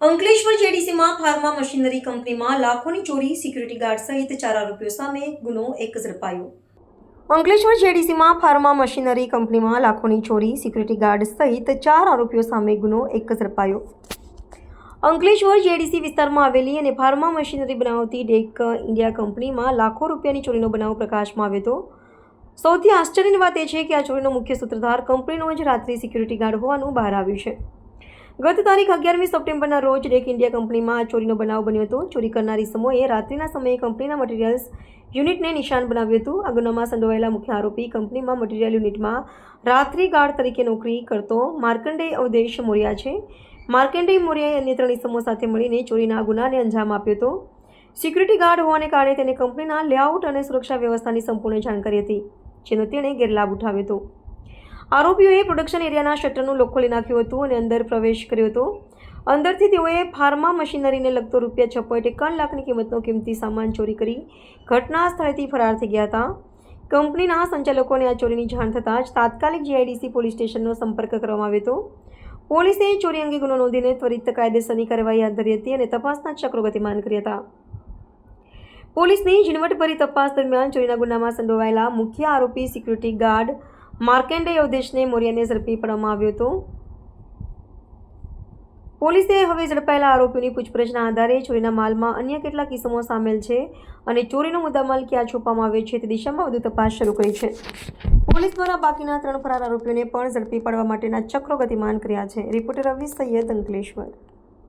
અંકલેશ્વર જેડીસીમાં pharma machinery કંપનીમાં લાખોની ચોરી, સિક્યુરિટી ગાર્ડ સહિત ચાર આરોપીઓ સામે ગુનો એક ઝડપાયો અંકલેશ્વર જેડીસીમાં ફાર્મા મશીનરી કંપનીમાં લાખોની ચોરી, સિક્યુરિટી ગાર્ડ સહિત ચાર આરોપીઓ સામે ગુનો એક ઝડપાયો અંકલેશ્વર જેડીસી વિસ્તારમાં આવેલી અને ફાર્મા મશીનરી બનાવતી ડેક ઇન્ડિયા કંપનીમાં લાખો રૂપિયાની ચોરીનો બનાવ પ્રકાશમાં આવ્યો હતો. સૌથી આશ્ચર્યની વાત એ છે કે આ ચોરીનો મુખ્ય સૂત્રધાર કંપનીનો જ રાત્રિ સિક્યુરિટી ગાર્ડ હોવાનું બહાર આવ્યું છે. ગત તારીખ અગિયારમી સપ્ટેમ્બરના રોજ ડેક ઇન્ડિયા કંપનીમાં ચોરીનો બનાવ બન્યો હતો. ચોરી કરનારી સમયે રાત્રિના સમયે કંપનીના મટીરિયલ્સ યુનિટને નિશાન બનાવ્યું હતું. આ ગુનામાં સંડોવાયેલા મુખ્ય આરોપી કંપનીમાં મટીરિયલ યુનિટમાં રાત્રિ ગાર્ડ તરીકે નોકરી કરતો માર્કંડેય અવદેશ મોરિયા છે. માર્કંડેય મોરિયાએ અન્ય ત્રણ ઇસમો સાથે મળીને ચોરીના ગુનાને અંજામ આપ્યો હતો. સિક્યુરિટી ગાર્ડ હોવાને કારણે તેને કંપનીના લેઆઉટ અને સુરક્ષા વ્યવસ્થાની સંપૂર્ણ જાણકારી હતી, જેનો તેણે ગેરલાભ ઉઠાવ્યો હતો. આરોપીઓએ પ્રોડક્શન એરિયાના શટરનું લોક ખોલી નાખ્યું હતું અને અંદર પ્રવેશ કર્યો હતો. અંદરથી તેઓએ ફાર્મા મશીનરીને લગતો રૂપિયા છ પોઈન્ટ એકાવન લાખની કિંમતનો કિંમતી સામાન ચોરી કરી ઘટના સ્થળેથી ફરાર થઈ ગયા હતા. કંપનીના સંચાલકોને આ ચોરીની જાણ થતાં જ તાત્કાલિક જીઆઈડીસી પોલીસ સ્ટેશનનો સંપર્ક કરવામાં આવ્યો હતો. પોલીસે ચોરી અંગે ગુનો નોંધીને ત્વરિત કાયદેસરની કાર્યવાહી હાથ ધરી હતી અને તપાસના ચક્રો ગતિમાન કર્યા હતા. પોલીસની ઝીણવટભરી તપાસ દરમિયાન ચોરીના ગુનામાં સંડોવાયેલા મુખ્ય આરોપી સિક્યુરિટી ગાર્ડ માર્કેન્ડે અવદેશને મોર્યાને ઝડપી પાડવામાં આવ્યો હતો. પોલીસે હવે ઝડપાયેલા આરોપીઓની પૂછપરછના આધારે ચોરીના માલમાં અન્ય કેટલાક કિસ્મો સામેલ છે અને ચોરીનો મુદ્દામાલ ક્યાં છોપવામાં આવ્યો છે તે દિશામાં વધુ તપાસ શરૂ કરી છે. પોલીસ દ્વારા બાકીના ત્રણ ફરાર આરોપીઓને પણ ઝડપી પાડવા માટેના ચક્રો ગતિમાન કર્યા છે. રિપોર્ટર રવિ સૈયદ અંકલેશ્વર.